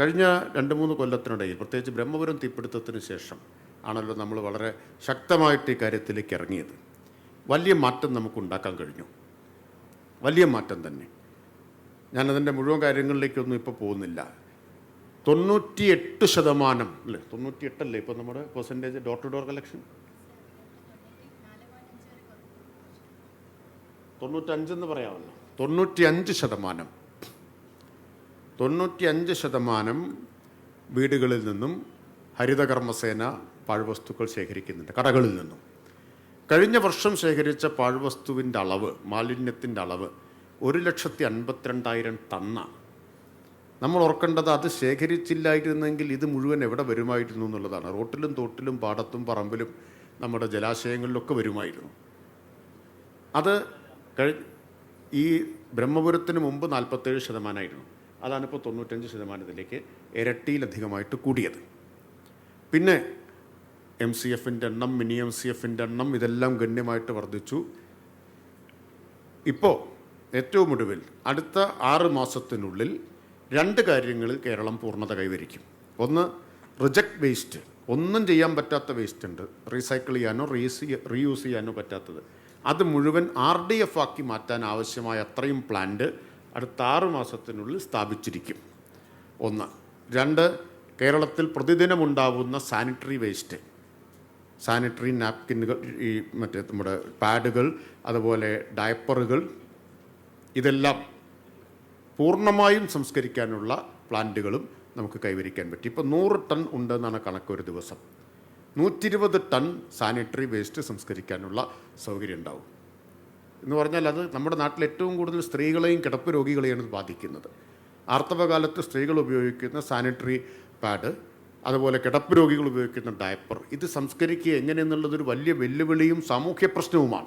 കഴിഞ്ഞ രണ്ട് മൂന്ന് കൊല്ലത്തിനിടയിൽ പ്രത്യേകിച്ച് ബ്രഹ്മപുരം തീപിടുത്തത്തിന് ശേഷം ആണല്ലോ നമ്മൾ വളരെ ശക്തമായിട്ട് ഈ കാര്യത്തിലേക്ക് ഇറങ്ങിയത്. വലിയ മാറ്റം നമുക്ക് ഉണ്ടാക്കാൻ കഴിഞ്ഞു. വലിയ മാറ്റം തന്നെ. ഞാനതിന്റെ മുഴുവൻ കാര്യങ്ങളിലേക്കൊന്നും ഇപ്പോൾ പോകുന്നില്ല. തൊണ്ണൂറ്റി എട്ട് ശതമാനം അല്ലേ? തൊണ്ണൂറ്റി എട്ടല്ലേ ഇപ്പോൾ നമ്മുടെ percentage door to door collection തൊണ്ണൂറ്റഞ്ചെന്ന് പറയാമല്ലോ. തൊണ്ണൂറ്റി അഞ്ച് ശതമാനം. തൊണ്ണൂറ്റിയഞ്ച് ശതമാനം വീടുകളിൽ നിന്നും ഹരിതകർമ്മസേന പാഴ്വസ്തുക്കൾ ശേഖരിക്കുന്നുണ്ട് കടകളിൽ നിന്നും. കഴിഞ്ഞ വർഷം ശേഖരിച്ച പാഴ്വസ്തുവിന്റെ അളവ് മാലിന്യത്തിന്റെ അളവ് ഒരു ലക്ഷത്തി അൻപത്തിരണ്ടായിരം ടണ്ണാണ് നമ്മൾ ഓർക്കേണ്ടത് അത് ശേഖരിച്ചില്ലായിരുന്നെങ്കിൽ ഇത് മുഴുവൻ എവിടെ വരുമായിരുന്നു എന്നുള്ളതാണ്. റോട്ടിലും തോട്ടിലും പാടത്തും പറമ്പിലും നമ്മുടെ ജലാശയങ്ങളിലൊക്കെ വരുമായിരുന്നു. അത് കഴി ഈ ബ്രഹ്മപുരത്തിന് മുമ്പ് നാൽപ്പത്തേഴ് ശതമാനമായിരുന്നു അതാണിപ്പോൾ തൊണ്ണൂറ്റഞ്ച് ശതമാനത്തിലേക്ക് ഇരട്ടിയിലധികമായിട്ട് കൂടിയത്. പിന്നെ എം സി എഫിന്റെ എണ്ണം മിനി എം സി എഫിന്റെ എണ്ണം ഇതെല്ലാം ഗണ്യമായിട്ട് വർദ്ധിച്ചു. ഇപ്പോൾ ഏറ്റവും ഒടുവിൽ അടുത്ത ആറ് മാസത്തിനുള്ളിൽ രണ്ട് കാര്യങ്ങളിൽ കേരളം പൂർണത കൈവരിക്കും. ഒന്ന് റിജക്ട് വേസ്റ്റ് ഒന്നും ചെയ്യാൻ പറ്റാത്ത വേസ്റ്റ് ഉണ്ട്. റീസൈക്കിൾ ചെയ്യാനോ റീസ് റീയൂസ് ചെയ്യാനോ പറ്റാത്തത്. അത് മുഴുവൻ ആർ ഡി എഫ് ആക്കി മാറ്റാൻ ആവശ്യമായ അത്രയും പ്ലാന്റ് അടുത്ത ആറ് മാസത്തിനുള്ളിൽ സ്ഥാപിച്ചിരിക്കും. ഒന്ന്. രണ്ട്. കേരളത്തിൽ പ്രതിദിനമുണ്ടാവുന്ന സാനിറ്ററി വേസ്റ്റ്. സാനിറ്ററി നാപ്കിനുകൾ ഈ മറ്റേ നമ്മുടെ പാഡുകൾ അതുപോലെ ഡയപ്പറുകൾ ഇതെല്ലാം പൂർണമായും സംസ്കരിക്കാനുള്ള പ്ലാന്റുകളും നമുക്ക് കൈവരിക്കാൻ പറ്റി. ഇപ്പോൾ നൂറ് ടൺ ഉണ്ടെന്നാണ് കണക്ക് ഒരു ദിവസം. നൂറ്റി ഇരുപത് ടൺ സാനിറ്ററി വേസ്റ്റ് സംസ്കരിക്കാനുള്ള സൗകര്യം ഉണ്ടാവും. എന്ന് പറഞ്ഞാൽ അത് നമ്മുടെ നാട്ടിൽ ഏറ്റവും കൂടുതൽ സ്ത്രീകളെയും കിടപ്പ് രോഗികളെയാണ് ബാധിക്കുന്നത്. ആർത്തവകാലത്ത് സ്ത്രീകൾ ഉപയോഗിക്കുന്ന സാനിറ്ററി പാഡ് അതുപോലെ കിടപ്പ് രോഗികൾ ഉപയോഗിക്കുന്ന ഡയപ്പർ ഇത് സംസ്കരിക്കുക എങ്ങനെയെന്നുള്ളതൊരു വലിയ വെല്ലുവിളിയും സാമൂഹ്യ പ്രശ്നവുമാണ്.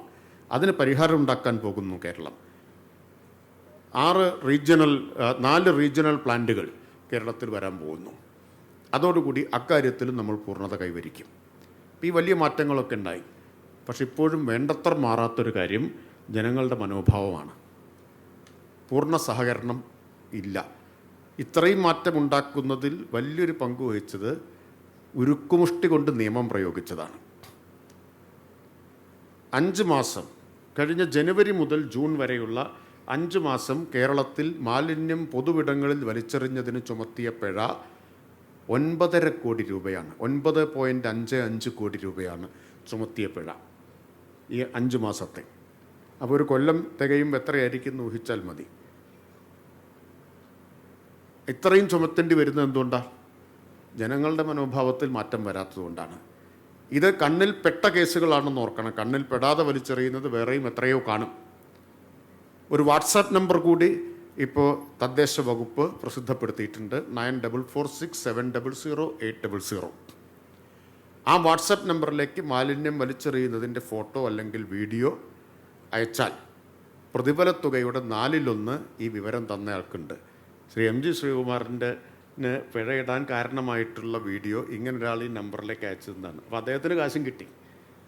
അതിന് പരിഹാരം ഉണ്ടാക്കാൻ പോകുന്നു കേരളം. ആറ് റീജിയണൽ നാല് റീജിയണൽ പ്ലാന്റുകൾ കേരളത്തിൽ വരാൻ പോകുന്നു. അതോടുകൂടി അക്കാര്യത്തിലും നമ്മൾ പൂർണത കൈവരിക്കും. ഈ വലിയ മാറ്റങ്ങളൊക്കെ ഉണ്ടായി. പക്ഷെ ഇപ്പോഴും വേണ്ടത്ര മാറാത്തൊരു കാര്യം ജനങ്ങളുടെ മനോഭാവമാണ്. പൂർണ സഹകരണം ഇല്ല. ഇത്രയും മാറ്റമുണ്ടാക്കുന്നതിൽ വലിയൊരു പങ്ക് വഹിച്ചത് ഉരുക്കുമുഷ്ടി കൊണ്ട് നിയമം പ്രയോഗിച്ചതാണ്. അഞ്ച് മാസം കഴിഞ്ഞ ജനുവരി മുതൽ ജൂൺ വരെയുള്ള അഞ്ച് മാസം കേരളത്തിൽ മാലിന്യം പൊതുവിടങ്ങളിൽ വലിച്ചെറിഞ്ഞതിന് ചുമത്തിയ പിഴ ഒൻപതര കോടി രൂപയാണ്. ഒൻപത് പോയിന്റ് അഞ്ച് അഞ്ച് കോടി രൂപയാണ് ചുമത്തിയ പിഴ ഈ അഞ്ച് മാസത്തെ. അപ്പോൾ ഒരു കൊല്ലം തികയും എത്രയായിരിക്കും എന്ന് ഊഹിച്ചാൽ മതി. ഇത്രയും ചുമത്തേണ്ടി വരുന്നത് എന്തുകൊണ്ടാണ് ജനങ്ങളുടെ മനോഭാവത്തിൽ മാറ്റം വരാത്തതുകൊണ്ടാണ് ഇത് കണ്ണിൽ പെട്ട കേസുകളാണെന്ന് ഓർക്കണം. കണ്ണിൽ പെടാതെ വലിച്ചെറിയുന്നത് വേറെയും എത്രയോ കാണും. ഒരു വാട്സാപ്പ് നമ്പർ കൂടി ഇപ്പോൾ തദ്ദേശ വകുപ്പ് പ്രസിദ്ധപ്പെടുത്തിയിട്ടുണ്ട്. Nine double four six seven double zero eight double zero. ആ വാട്സാപ്പ് നമ്പറിലേക്ക് മാലിന്യം വലിച്ചെറിയുന്നതിന്റെ ഫോട്ടോ അല്ലെങ്കിൽ വീഡിയോ അയച്ചാൽ പ്രതിഫല തുകയുടെ നാലിലൊന്ന് ഈ വിവരം തന്നയാൾക്കുണ്ട്. ശ്രീ എം ജി ശ്രീകുമാറിന്റെ പിഴയിടാൻ കാരണമായിട്ടുള്ള വീഡിയോ ഇങ്ങനെ ഒരാൾ ഈ നമ്പറിലേക്ക് അയച്ചതെന്നാണ്. അപ്പോൾ അദ്ദേഹത്തിന് കാശും കിട്ടി.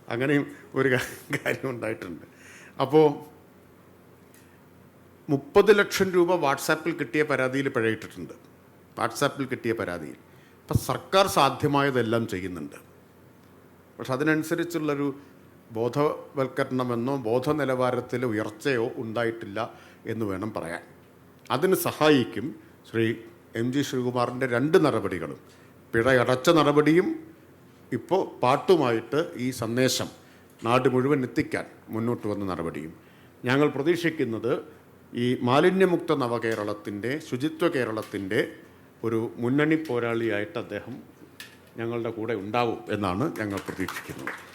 അങ്ങനെയും ഒരു കാര്യം ഉണ്ടായിട്ടുണ്ട്. അപ്പോൾ മുപ്പത് ലക്ഷം രൂപ വാട്സാപ്പിൽ കിട്ടിയ പരാതിയിൽ പിഴയിട്ടിട്ടുണ്ട്. വാട്സാപ്പിൽ കിട്ടിയ പരാതിയിൽ. അപ്പം സർക്കാർ സാധ്യമായതെല്ലാം ചെയ്യുന്നുണ്ട്. പക്ഷെ അതിനനുസരിച്ചുള്ളൊരു ബോധവൽക്കരണമെന്നോ ബോധ നിലവാരത്തിലെ ഉയർച്ചയോ ഉണ്ടായിട്ടില്ല എന്ന് വേണം പറയാൻ. അതിന് സഹായിക്കും ശ്രീ എം ജി ശ്രീകുമാറിന്റെ രണ്ട് നടപടികളും. പിഴയടച്ച നടപടിയും ഇപ്പോൾ പാട്ടുമായിട്ട് ഈ സന്ദേശം നാട് മുഴുവൻ എത്തിക്കാൻ മുന്നോട്ട് വന്ന നടപടിയും. ഞങ്ങൾ പ്രതീക്ഷിക്കുന്നത് ഈ മാലിന്യമുക്ത നവകേരളത്തിന്റെ ശുചിത്വ കേരളത്തിന്റെ ഒരു മുന്നണി പോരാളിയായിട്ട് അദ്ദേഹം ഞങ്ങളുടെ കൂടെ ഉണ്ടാവും എന്നാണ് ഞങ്ങൾ പ്രതീക്ഷിക്കുന്നത്.